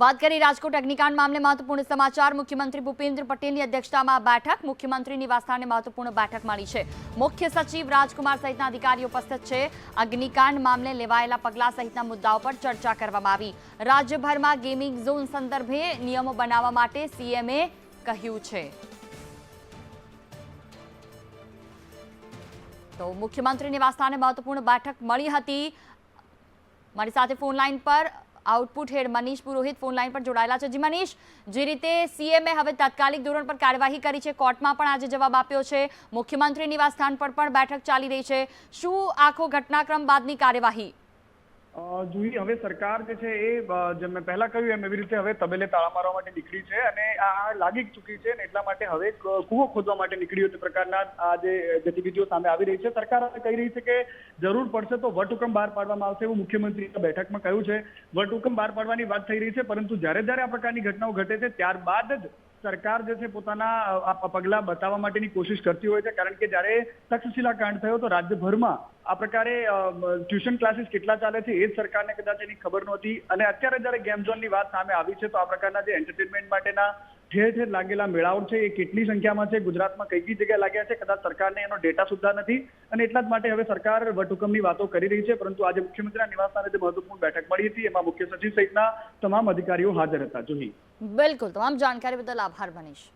વાત કરી રાજકોટ અગ્નિકાંડ મામલે મહત્વપૂર્ણ સમાચાર. મુખ્યમંત્રી ભૂપેન્દ્ર પટેલની અધ્યક્ષતામાં બેઠક. મુખ્યમંત્રી નિવાસસ્થાને મહત્વપૂર્ણ બેઠક મળી છે. મુખ્ય સચિવ રાજકુમાર સહિતના અધિકારીઓ ઉપસ્થિત છે. અગ્નિકાંડ મામલે લેવાયેલા પગલાં સહિતના મુદ્દાઓ પર ચર્ચા કરવામાં આવી. રાજ્યભરમાં ગેમિંગ ઝોન સંદર્ભે નિયમો બનાવવા માટે સીએમએ કહ્યું છે. તો મુખ્યમંત્રી નિવાસસ્થાને મહત્વપૂર્ણ બેઠક મળી હતી. મારી સાથે ફોન લાઈન પર output head Manish Purohit phone line પર જોડાયેલા છે. જી મનીષ, જે રીતે સીએમએ હવે તાત્કાલિક ધોરણ પર કાર્યવાહી કરી છે, કોર્ટમાં પણ આજે જવાબ આપ્યો છે. મુખ્યમંત્રી નિવાસસ્થાન પર પણ બેઠક ચાલી રહી છે. શું આખો ઘટનાક્રમ બાદની કાર્યવાહી? જુહી હવે સરકાર જે છે એ જેમ મેં પહેલા કહ્યું એમ એવી રીતે હવે તબેલે તાળા મારવા માટે નીકળી છે અને આ લાગી ચૂકી છે એટલા માટે હવે કૂવો ખોદવા માટે નીકળ્યું તે પ્રકારના આ જે ગતિવિધિઓ સામે આવી રહી છે. સરકાર હવે કહી રહી છે કે જરૂર પડશે તો વટહુકમ બહાર પાડવામાં આવશે એવું મુખ્યમંત્રીએ બેઠકમાં કહ્યું છે. વટહુકમ બહાર પાડવાની વાત થઈ રહી છે, પરંતુ જ્યારે જ્યારે આ પ્રકારની ઘટનાઓ ઘટે છે, ત્યારબાદ જ સરકાર જે છે પોતાના પગલાં બતાવવા માટેની કોશિશ કરતી હોય છે. કારણ કે જ્યારે તક્ષશિલા કાંડ થયો તો રાજ્યભરમાં આ પ્રકારે ટ્યુશન ક્લાસીસ કેટલા ચાલે છે એ જ સરકારને કદાચ એની ખબર નહોતી. અને અત્યારે જ્યારે ગેમ ઝોનની વાત સામે આવી છે, તો આ પ્રકારના જે એન્ટરટેનમેન્ટ માટેના ઠેર ઠેર લાગેલા મેળાઓ છે, એ કેટલી સંખ્યામાં છે, ગુજરાતમાં કઈ કઈ જગ્યાએ લાગ્યા છે, કદાચ સરકારને એનો ડેટા સુદ્ધા નથી અને એટલા જ માટે હવે સરકાર વટહુકમની વાતો કરી રહી છે, પરંતુ આજે મુખ્યમંત્રીના નિવાસસ્થાને જે મહત્વપૂર્ણ બેઠક મળી હતી, એમાં મુખ્ય સચિવ સહિતના તમામ અધિકારીઓ હાજર હતા. જોહી. બિલકુલ. તમામ જાણકારી બદલ આભાર, મનીષ.